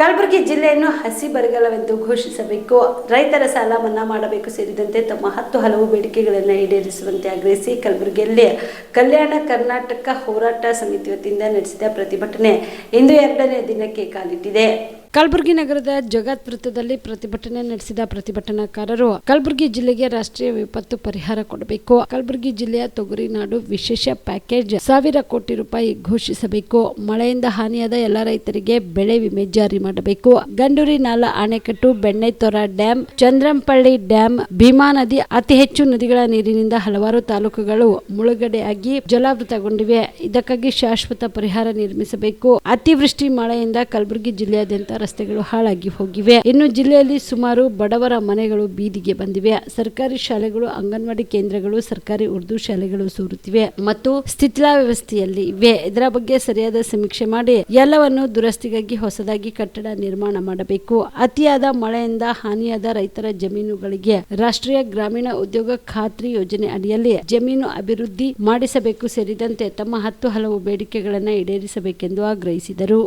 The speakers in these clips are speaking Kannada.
ಕಲಬುರಗಿ ಜಿಲ್ಲೆಯನ್ನು ಹಸಿ ಬರಗಾಲವೆಂದು ಘೋಷಿಸಬೇಕು. ರೈತರ ಸಾಲ ಮನ್ನಾ ಮಾಡಬೇಕು ಸೇರಿದಂತೆ ತಮ್ಮ ಹತ್ತು ಹಲವು ಬೇಡಿಕೆಗಳನ್ನು ಈಡೇರಿಸುವಂತೆ ಆಗ್ರಹಿಸಿ ಕಲಬುರಗಿಯಲ್ಲಿ ಕಲ್ಯಾಣ ಕರ್ನಾಟಕ ಹೋರಾಟ ಸಮಿತಿ ವತಿಯಿಂದ ನಡೆಸಿದ ಪ್ರತಿಭಟನೆ ಇಂದು ಎರಡನೇ ದಿನಕ್ಕೆ ಕಾಲಿಟ್ಟಿದೆ. ಕಲಬುರಗಿ ನಗರದ ಜಗತ್ ವೃತ್ತದಲ್ಲಿ ಪ್ರತಿಭಟನೆ ನಡೆಸಿದ ಪ್ರತಿಭಟನಾಕಾರರು ಕಲಬುರಗಿ ಜಿಲ್ಲೆಗೆ ರಾಷ್ಟ್ರೀಯ ವಿಪತ್ತು ಪರಿಹಾರ ಕೊಡಬೇಕು. ಕಲಬುರಗಿ ಜಿಲ್ಲೆಯ ತೊಗರಿ ನಾಡು ವಿಶೇಷ ಪ್ಯಾಕೇಜ್ ಸಾವಿರ ಕೋಟಿ ರೂಪಾಯಿ ಘೋಷಿಸಬೇಕು. ಮಳೆಯಿಂದ ಹಾನಿಯಾದ ಎಲ್ಲ ರೈತರಿಗೆ ಬೆಳೆ ವಿಮೆ ಜಾರಿ ಮಾಡಬೇಕು. ಗಂಡೂರಿ ನಾಲಾ ಅಣೆಕಟ್ಟು ಬೆಣ್ಣೆತೊರ ಡ್ಯಾಂ, ಚಂದ್ರಂಪಳ್ಳಿ ಡ್ಯಾಂ, ಭೀಮಾ ನದಿ ಅತಿ ಹೆಚ್ಚು ನದಿಗಳ ನೀರಿನಿಂದ ಹಲವಾರು ತಾಲೂಕುಗಳು ಮುಳುಗಡೆಯಾಗಿ ಜಲಾವೃತಗೊಂಡಿವೆ. ಇದಕ್ಕಾಗಿ ಶಾಶ್ವತ ಪರಿಹಾರ ನಿರ್ಮಿಸಬೇಕು. ಅತಿವೃಷ್ಟಿ ಮಳೆಯಿಂದ ಕಲಬುರಗಿ ಜಿಲ್ಲೆಯಾದ್ಯಂತ ರಸ್ತೆಗಳು ಹಾಳಾಗಿ ಹೋಗಿವೆ. ಇನ್ನು ಜಿಲ್ಲೆಯಲ್ಲಿ ಸುಮಾರು ಬಡವರ ಮನೆಗಳು ಬೀದಿಗೆ ಬಂದಿವೆ. ಸರ್ಕಾರಿ ಶಾಲೆಗಳು, ಅಂಗನವಾಡಿ ಕೇಂದ್ರಗಳು, ಸರ್ಕಾರಿ ಉರ್ದು ಶಾಲೆಗಳು ಸೂರುತ್ತಿವೆ ಮತ್ತು ಸ್ಥಿತಿಲಾ ವ್ಯವಸ್ಥೆಯಲ್ಲಿ ಇವೆ. ಇದರ ಬಗ್ಗೆ ಸರಿಯಾದ ಸಮೀಕ್ಷೆ ಮಾಡಿ ಎಲ್ಲವನ್ನು ದುರಸ್ತಿಗಾಗಿ ಹೊಸದಾಗಿ ಕಟ್ಟಡ ನಿರ್ಮಾಣ ಮಾಡಬೇಕು. ಅತಿಯಾದ ಮಳೆಯಿಂದ ಹಾನಿಯಾದ ರೈತರ ಜಮೀನುಗಳಿಗೆ ರಾಷ್ಟ್ರೀಯ ಗ್ರಾಮೀಣ ಉದ್ಯೋಗ ಖಾತ್ರಿ ಯೋಜನೆ ಅಡಿಯಲ್ಲಿ ಜಮೀನು ಅಭಿವೃದ್ಧಿ ಮಾಡಿಸಬೇಕು ಸೇರಿದಂತೆ ತಮ್ಮ ಹತ್ತು ಹಲವು ಬೇಡಿಕೆಗಳನ್ನು ಈಡೇರಿಸಬೇಕೆಂದು ಆಗ್ರಹಿಸಿದರು.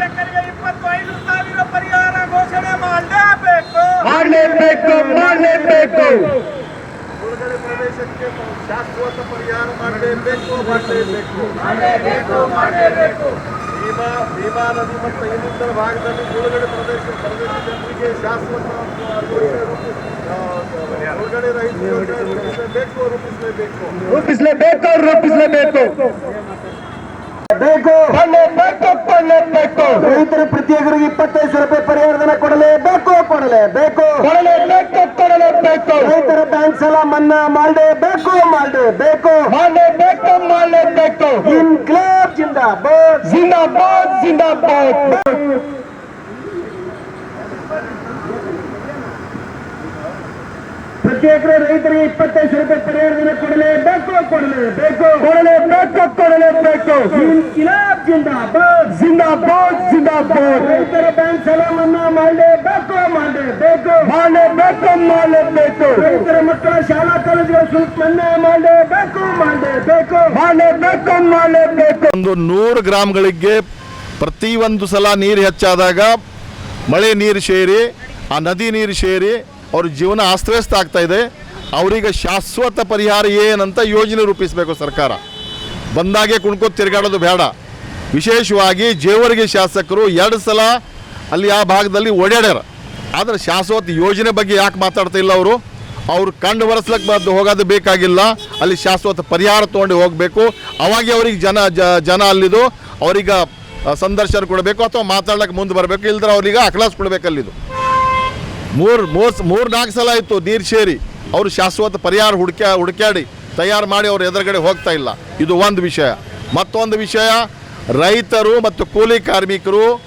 ರೈತರಿಗೆ ಪ್ರತಿ ಎಕರೆಗೆ ಇಪ್ಪತ್ತೈದು ಸಾವಿರ ಪರಿಹಾರ ಘೋಷಣೆ ಮಾಡಲೇಬೇಕು ಮಾಡಲೇಬೇಕು ಮಾಡಲೇಬೇಕು ಮುಳುಗಡೆ ಪ್ರದೇಶಕ್ಕೆ ಶಾಶ್ವತ ಪರಿಹಾರ ಮಾಡಲೇಬೇಕು ಮಾಡಲೇಬೇಕು ಮಾಡಲೇಬೇಕು ಭೀಮಾ ಭೀಮಾ ನದಿ ಮತ್ತು ಇನ್ನಿತರ ಭಾಗದಲ್ಲಿ ಮುಳುಗಡೆ ಪ್ರದೇಶ ಪ್ರದೇಶ ಜನರಿಗೆ ಶಾಶ್ವತ ಯೋಜನೆ ರೂಪಿ- ಆ, ಮುಳುಗಡೆ ರಹಿತ ಯೋಜನೆ ರೂಪಿಸಬೇಕು ರೂಪಿಸಲೇಬೇಕು ರೂಪಿಸಲೇಬೇಕು ರೂಪಿಸಲೇಬೇಕು ಬೇಕು ಕೊಳ್ಳೇಬೇಕು ಕೊಳ್ಳೇಬೇಕು ರೈತರ ಪ್ರತಿಯೊಬ್ಬರಿಗೆ ಇಪ್ಪತ್ತೈದು ಸಾವಿರ ರೂಪಾಯಿ ಪರಿಹಾರಧನ ಕೊಡಲೇಬೇಕು ಕೊಡಲೇಬೇಕು ಕೊಡಲೇಬೇಕು ಕೊಡಲೇಬೇಕು ರೈತರ ಬ್ಯಾಂಕ್ ಸಾಲ ಮನ್ನಾ ಮಾಡಲೇಬೇಕು ಮಾಡಲೇಬೇಕು ಮಾಡಲೇಬೇಕು ಮಾಡಲೇಬೇಕು ಇನ್ಕ್ಲಾಬ್ ಜಿಂದಾಬಾದ್. ಜಿಂದಾಬಾದ್ ಜಿಂದಾಬಾದ್. ಪ್ರತಿ ಎಕರೆ ರೈತರಿಗೆ ಇಪ್ಪತ್ತೈದು ಸಾವಿರ ರೂಪಾಯಿ ಪರಿಹಾರಧನ ಕೊಡಲೇಬೇಕು ಕೊಡಲೇಬೇಕು ಕೊಡಲೇಬೇಕು ಕೊಡಲೇಬೇಕು ಇನ್ಕ್ಲಾಬ್ ಜಿಂದಾಬಾದ್. ಜಿಂದಾಬಾದ್ ಜಿಂದಾಬಾದ್. ರೈತರ ಬ್ಯಾಂಕ್ ಸಾಲ ಮನ್ನಾ ಮಾಡಲೇಬೇಕು ಮಾಡಲೇಬೇಕು ಮಾಡಲೇಬೇಕು ಮಾಡಲೇಬೇಕು ರೈತರ ಮಕ್ಕಳ ಶಾಲಾ ಕಾಲೇಜುಗಳ ಶುಲ್ಕ ಮನ್ನಾ ಮಾಡಲೇಬೇಕು ಮಾಡಲೇಬೇಕು ಮಾಡಲೇಬೇಕು ಮಾಡಲೇಬೇಕು ಒಂದು ನೂರು ಗ್ರಾಮಗಳಿಗೆ ಪ್ರತಿ ಒಂದು ಸಲ ನೀರು ಹೆಚ್ಚಾದಾಗ ಮಳೆ ನೀರು ಸೇರಿ ಆ ನದಿ ನೀರು ಸೇರಿ ಅವ್ರ ಜೀವನ ಅಸ್ತವ್ಯಸ್ತ ಆಗ್ತಾ ಇದೆ. ಅವರಿಗೆ ಶಾಶ್ವತ ಪರಿಹಾರ ಏನಂತ ಯೋಜನೆ ರೂಪಿಸಬೇಕು ಸರ್ಕಾರ. ಬಂದಾಗೆ ಕುಣ್ಕೋ ತಿರುಗಾಡೋದು ಬೇಡ. ವಿಶೇಷವಾಗಿ ಜೇವರಿಗೆ ಶಾಸಕರು ಎರಡು ಸಲ ಅಲ್ಲಿ ಆ ಭಾಗದಲ್ಲಿ ಓಡಾಡ್ಯಾರ. ಆದರೆ ಶಾಶ್ವತ ಯೋಜನೆ ಬಗ್ಗೆ ಯಾಕೆ ಮಾತಾಡ್ತಾ ಇಲ್ಲ ಅವರು? ಅವ್ರು ಕಂಡು ಬರೆಸ್ಲಕ್ಕೆ ಬಂದು ಹೋಗೋದು ಬೇಕಾಗಿಲ್ಲ. ಅಲ್ಲಿ ಶಾಶ್ವತ ಪರಿಹಾರ ತೊಗೊಂಡು ಹೋಗಬೇಕು. ಅವಾಗೆ ಅವ್ರಿಗೆ ಜನ ಜನ ಅಲ್ಲಿದು. ಅವ್ರಿಗೆ ಸಂದರ್ಶನ ಕೊಡಬೇಕು ಅಥವಾ ಮಾತಾಡ್ಲಿಕ್ಕೆ ಮುಂದೆ ಬರಬೇಕು. ಇಲ್ದ್ರೆ ಅವ್ರಿಗೆ ಅಕ್ಲಾಸ್ ಕೊಡಬೇಕು ಅಲ್ಲಿದು. ಮೂರು ಮೂರು ಮೂರು ನಾಲ್ಕು ಸಲ ಆಯಿತು ನೀರು ಸೇರಿ. ಅವರು ಶಾಶ್ವತ ಪರಿಹಾರ ಹುಡುಕ್ಯಾ, ಹುಡುಕ್ಯಾಡಿ, ತಯಾರು ಮಾಡಿ ಅವ್ರ ಎದುರುಗಡೆ ಹೋಗ್ತಾ ಇಲ್ಲ. ಇದು ಒಂದು ವಿಷಯ. ಮತ್ತೊಂದು ವಿಷಯ, ರೈತರು ಮತ್ತು ಕೂಲಿ ಕಾರ್ಮಿಕರು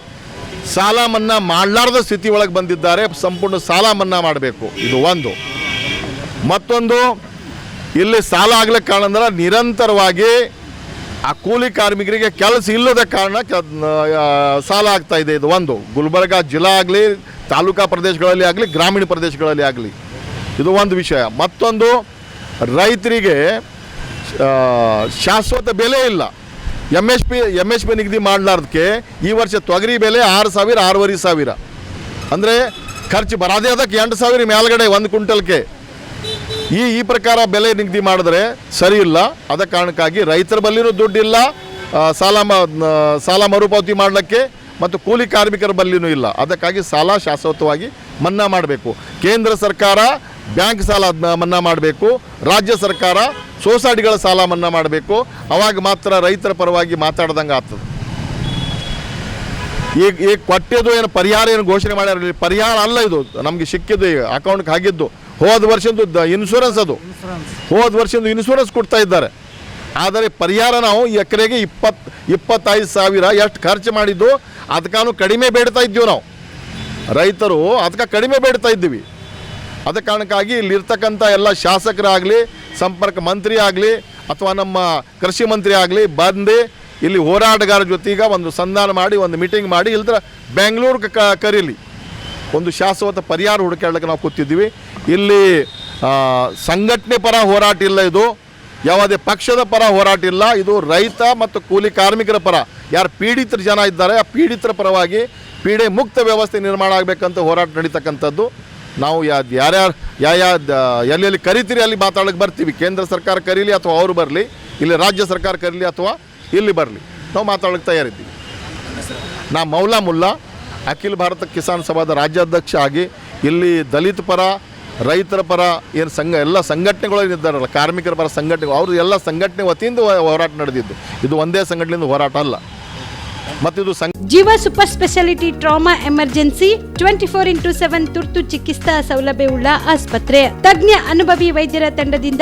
ಸಾಲ ಮನ್ನಾ ಮಾಡಲಾರ್ದ ಸ್ಥಿತಿ ಒಳಗೆ ಬಂದಿದ್ದಾರೆ. ಸಂಪೂರ್ಣ ಸಾಲ ಮನ್ನಾ ಮಾಡಬೇಕು. ಇದು ಒಂದು. ಮತ್ತೊಂದು, ಇಲ್ಲಿ ಸಾಲ ಆಗ್ಲಿಕ್ಕೆ ಕಾರಣ ಅಂದ್ರೆ ನಿರಂತರವಾಗಿ ಆ ಕೂಲಿ ಕಾರ್ಮಿಕರಿಗೆ ಕೆಲಸ ಇಲ್ಲದ ಕಾರಣ ಸಾಲ ಆಗ್ತಾ ಇದೆ ಇದು ಒಂದು. ಗುಲ್ಬರ್ಗ ಜಿಲ್ಲಾ ಆಗಲಿ, ತಾಲೂಕಾ ಪ್ರದೇಶಗಳಲ್ಲಿ ಆಗಲಿ, ಗ್ರಾಮೀಣ ಪ್ರದೇಶಗಳಲ್ಲಿ ಆಗಲಿ. ಇದು ಒಂದು ವಿಷಯ. ಮತ್ತೊಂದು, ರೈತರಿಗೆ ಶಾಶ್ವತ ಬೆಲೆ ಇಲ್ಲ. M S P M S P ನಿಗದಿ ಮಾಡಲಾರ್ದಕ್ಕೆ ಈ ವರ್ಷ ತೊಗರಿ ಬೆಲೆ ಆರು ಸಾವಿರ, ಆರೂವರೆ ಸಾವಿರ. ಅಂದರೆ ಖರ್ಚು ಬರೋದೇ ಅದಕ್ಕೆ ಎಂಟು ಸಾವಿರ ಮೇಲ್ಗಡೆ ಒಂದು ಕ್ವಿಂಟಲ್ಗೆ. ಈ ಈ ಪ್ರಕಾರ ಬೆಲೆ ನಿಗದಿ ಮಾಡಿದ್ರೆ ಸರಿ ಇಲ್ಲ. ಅದ ಕಾರಣಕ್ಕಾಗಿ ರೈತರ ಬಲ್ಲಿನೂ ದುಡ್ಡಿಲ್ಲ. ಸಾಲ ಸಾಲ ಮರುಪಾವತಿ ಮಾಡಲಿಕ್ಕೆ ಮತ್ತು ಕೂಲಿ ಕಾರ್ಮಿಕರ ಬಲ್ಲಿನೂ ಇಲ್ಲ. ಅದಕ್ಕಾಗಿ ಸಾಲ ಶಾಶ್ವತವಾಗಿ ಮನ್ನಾ ಮಾಡಬೇಕು. ಕೇಂದ್ರ ಸರ್ಕಾರ ಬ್ಯಾಂಕ್ ಸಾಲ ಮನ್ನಾ ಮಾಡಬೇಕು. ರಾಜ್ಯ ಸರ್ಕಾರ ಸೊಸೈಟಿಗಳ ಸಾಲ ಮನ್ನಾ ಮಾಡಬೇಕು. ಅವಾಗ ಮಾತ್ರ ರೈತರ ಪರವಾಗಿ ಮಾತಾಡ್ದಂಗೆ ಆಗ್ತದೆ. ಈಗ ಈಗ ಕೊಟ್ಟಿದ್ದು ಏನು ಪರಿಹಾರ ಏನು ಘೋಷಣೆ ಮಾಡ್ಯಾರ ಪರಿಹಾರ ಅಲ್ಲ ಇದು. ನಮಗೆ ಸಿಕ್ಕಿದ್ದು ಈಗ ಅಕೌಂಟ್ಗೆ ಆಗಿದ್ದು ಹೋದ ವರ್ಷದ್ದು ಇನ್ಶೂರೆನ್ಸ್ ಅದು. ಹೋದ ವರ್ಷದ್ದು ಇನ್ಶೂರೆನ್ಸ್ ಕೊಡ್ತಾ ಇದ್ದಾರೆ. ಆದರೆ ಪರಿಹಾರ ನಾವು ಎಕರೆಗೆ ಇಪ್ಪತ್ತು ಇಪ್ಪತ್ತೈದು ಸಾವಿರ ಎಷ್ಟು ಖರ್ಚು ಮಾಡಿದ್ದು ಅದಕ್ಕಾನು ಕಡಿಮೆ ಬೇಡ್ತಾ ಇದ್ದೀವಿ ನಾವು. ರೈತರು ಅದಕ್ಕೆ ಕಡಿಮೆ ಬೇಡ್ತಾ ಇದ್ದೀವಿ. ಅದ ಕಾರಣಕ್ಕಾಗಿ ಇಲ್ಲಿರ್ತಕ್ಕಂಥ ಎಲ್ಲ ಶಾಸಕರಾಗಲಿ ಸಂಪರ್ಕ ಮಂತ್ರಿ ಆಗಲಿ ಅಥವಾ ನಮ್ಮ ಕೃಷಿ ಮಂತ್ರಿ ಆಗಲಿ ಬಂದು ಇಲ್ಲಿ ಹೋರಾಟಗಾರರ ಜೊತೆಗೆ ಒಂದು ಸಂಧಾನ ಮಾಡಿ ಒಂದು ಮೀಟಿಂಗ್ ಮಾಡಿ ಇಲ್ದ್ರೆ ಬೆಂಗಳೂರಿಗೆ ಕ ಕರೀಲಿ. ಒಂದು ಶಾಶ್ವತ ಪರಿಹಾರ ಹುಡುಕಾಡ್ಲಿಕ್ಕೆ ನಾವು ಕೂತಿದ್ದೀವಿ. ಇಲ್ಲಿ ಸಂಘಟನೆ ಪರ ಹೋರಾಟ ಇಲ್ಲ ಇದು. ಯಾವುದೇ ಪಕ್ಷದ ಪರ ಹೋರಾಟ ಇಲ್ಲ. ಇದು ರೈತ ಮತ್ತು ಕೂಲಿ ಕಾರ್ಮಿಕರ ಪರ. ಯಾರು ಪೀಡಿತರ ಜನ ಇದ್ದಾರೆ, ಆ ಪೀಡಿತರ ಪರವಾಗಿ ಪೀಡೆ ಮುಕ್ತ ವ್ಯವಸ್ಥೆ ನಿರ್ಮಾಣ ಆಗಬೇಕಂತ ಹೋರಾಟ ನಡೀತಕ್ಕಂಥದ್ದು. ನಾವು ಯಾ, ಯಾರ್ಯಾರು, ಯಾ ಯಾ ಎಲ್ಲೆಲ್ಲಿ ಕರಿತೀರಿ, ಅಲ್ಲಿ ಮಾತಾಡೋಕ್ಕೆ ಬರ್ತೀವಿ. ಕೇಂದ್ರ ಸರ್ಕಾರ ಕರೀಲಿ ಅಥವಾ ಅವರು ಬರಲಿ, ಇಲ್ಲಿ ರಾಜ್ಯ ಸರ್ಕಾರ ಕರೀಲಿ ಅಥವಾ ಇಲ್ಲಿ ಬರಲಿ. ನಾವು ಮಾತಾಡೋಕ್ಕೆ ತಯಾರಿದ್ದೀವಿ. ನಾ ಮೌಲಾ ಮುಲ್ಲಾ, ಅಖಿಲ ಭಾರತ ಕಿಸಾನ್ ಸಭಾದ ರಾಜ್ಯಾಧ್ಯಕ್ಷ ಆಗಿ ಇಲ್ಲಿ ದಲಿತ ಪರ ರೈತರ ಪರ ಏನು ಸಂಘ, ಎಲ್ಲ ಸಂಘಟನೆಗಳು ಏನಿದ್ದಾರಲ್ಲ ಕಾರ್ಮಿಕರ ಪರ ಸಂಘಟನೆ, ಅವರು ಎಲ್ಲ ಸಂಘಟನೆ ವತಿಯಿಂದ ಹೋರಾಟ ನಡೆದಿದ್ದು. ಇದು ಒಂದೇ ಸಂಘಟನೆಯಿಂದ ಹೋರಾಟ ಅಲ್ಲ. ಮತ್ತಿದು Jeeva super speciality trauma emergency twenty four into seven ತುರ್ತು ಚಿಕಿತ್ಸಾ ಸೌಲಭ್ಯವುಳ್ಳ ಆಸ್ಪತ್ರೆ. ತಜ್ಞ ಅನುಭವಿ ವೈದ್ಯರ ತಂಡದಿಂದ